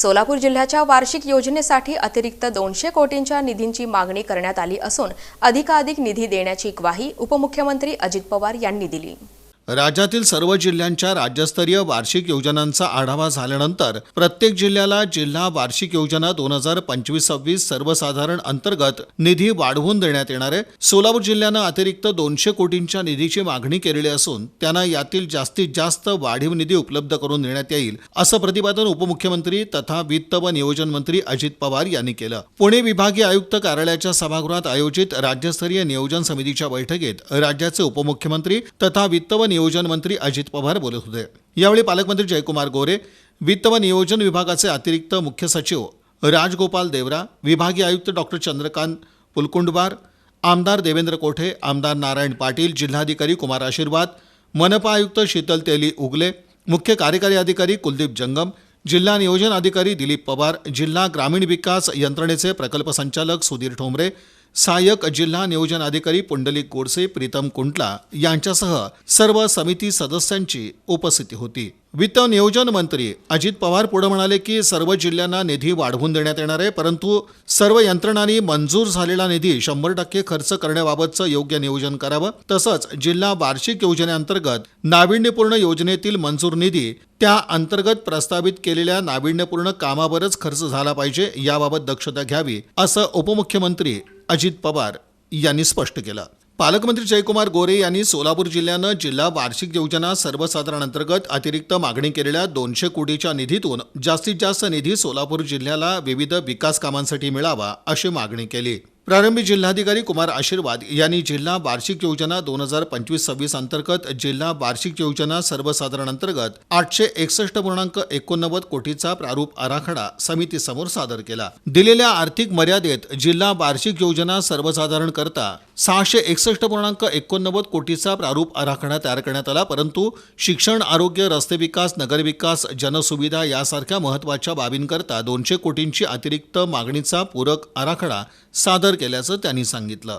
सोलापूर जिल्ह्याच्या वार्षिक योजनेसाठी अतिरिक्त दोनशे कोटींच्या निधींची मागणी करण्यात आली असून अधिकाधिक निधी देण्याची ग्वाही उपमुख्यमंत्री अजित पवार यांनी दिली. राज्यातील सर्व जिल्ह्यांच्या राज्यस्तरीय वार्षिक योजनांचा आढावा झाल्यानंतर प्रत्येक जिल्ह्याला जिल्हा वार्षिक योजना दोन हजार पंचवीस सव्वीस सर्वसाधारण अंतर्गत निधी वाढवून देण्यात येणार आहे. सोलापूर जिल्ह्यानं अतिरिक्त दोनशे कोटींच्या निधीची मागणी केलेली असून त्यांना यातील जास्तीत जास्त वाढीव निधी उपलब्ध करून देण्यात येईल असं प्रतिपादन उपमुख्यमंत्री तथा वित्त व नियोजन मंत्री अजित पवार यांनी केलं. पुणे विभागीय आयुक्त कार्यालयाच्या सभागृहात आयोजित राज्यस्तरीय नियोजन समितीच्या बैठकीत राज्याचे उपमुख्यमंत्री तथा वित्त व नियोजन मंत्री अजित पवार बोलत होते. यावेळी पालकमंत्री जयकुमार गोरे वित्त व नियोजन विभागाचे अतिरिक्त मुख्य सचिव राजगोपाल देवरा विभागीय आयुक्त डॉक्टर चंद्रकांत पुलकुंडवार आमदार देवेंद्र कोठे आमदार नारायण पाटील जिल्हाधिकारी कुमार आशीर्वाद मनपा आयुक्त शीतल तेली उगले मुख्य कार्यकारी अधिकारी कुलदीप जंगम जिल्हा नियोजन अधिकारी दिलीप पवार जिल्हा ग्रामीण विकास यंत्रणेचे प्रकल्प संचालक सुधीर ठोंबरे सहाय्यक जिल्हा नियोजन अधिकारी पुंडलिक गोडसे प्रीतम कुंटला यांच्यासह सर्व समिती सदस्यांची उपस्थिती होती. वित्त नियोजन मंत्री अजित पवार पुढे म्हणाले की सर्व जिल्ह्यांना निधी वाढवून देण्यात येणार आहे परंतु सर्व यंत्रणांनी मंजूर झालेला निधी शंभर टक्के खर्च करण्याबाबतचं योग्य नियोजन करावं तसंच जिल्हा वार्षिक योजनेअंतर्गत नाविन्यपूर्ण योजनेतील मंजूर निधी त्या अंतर्गत प्रस्तावित केलेल्या नाविन्यपूर्ण कामावरच खर्च झाला पाहिजे याबाबत दक्षता घ्यावी असं उपमुख्यमंत्री अजित पवार यांनी स्पष्ट केलं. पालकमंत्री जयकुमार गोरे यांनी सोलापूर जिल्ह्यानं जिल्हा वार्षिक योजना सर्वसाधारण अंतर्गत अतिरिक्त मागणी केलेल्या दोनशे कोटीच्या निधीतून जास्तीत जास्त निधी सोलापूर जिल्ह्याला विविध विकास कामांसाठी मिळावा अशी मागणी केली. प्रारंभी जिल्हाधिकारी कुमार आशीर्वाद यांनी जिल्हा वार्षिक योजना दोन हजार पंचवीस सव्वीस अंतर्गत जिल्हा वार्षिक योजना सर्वसाधारण अंतर्गत आठशे एकसष्ट पूर्णांक एकोणनव्वद कोटीचा प्रारूप आराखडा समितीसमोर सादर केला. दिलेल्या आर्थिक मर्यादेत जिल्हा वार्षिक योजना सर्वसाधारण करता सहाशे एकसष्ट पूर्णांक एकोणनव्वद कोटीचा प्रारूप आराखडा तयार करण्यात आला परंतु शिक्षण आरोग्य रस्ते विकास नगरविकास जनसुविधा यासारख्या महत्त्वाच्या बाबींकरता दोनशे कोटींची अतिरिक्त मागणीचा पूरक आराखडा सादर केल्याचं त्यांनी सांगितलं.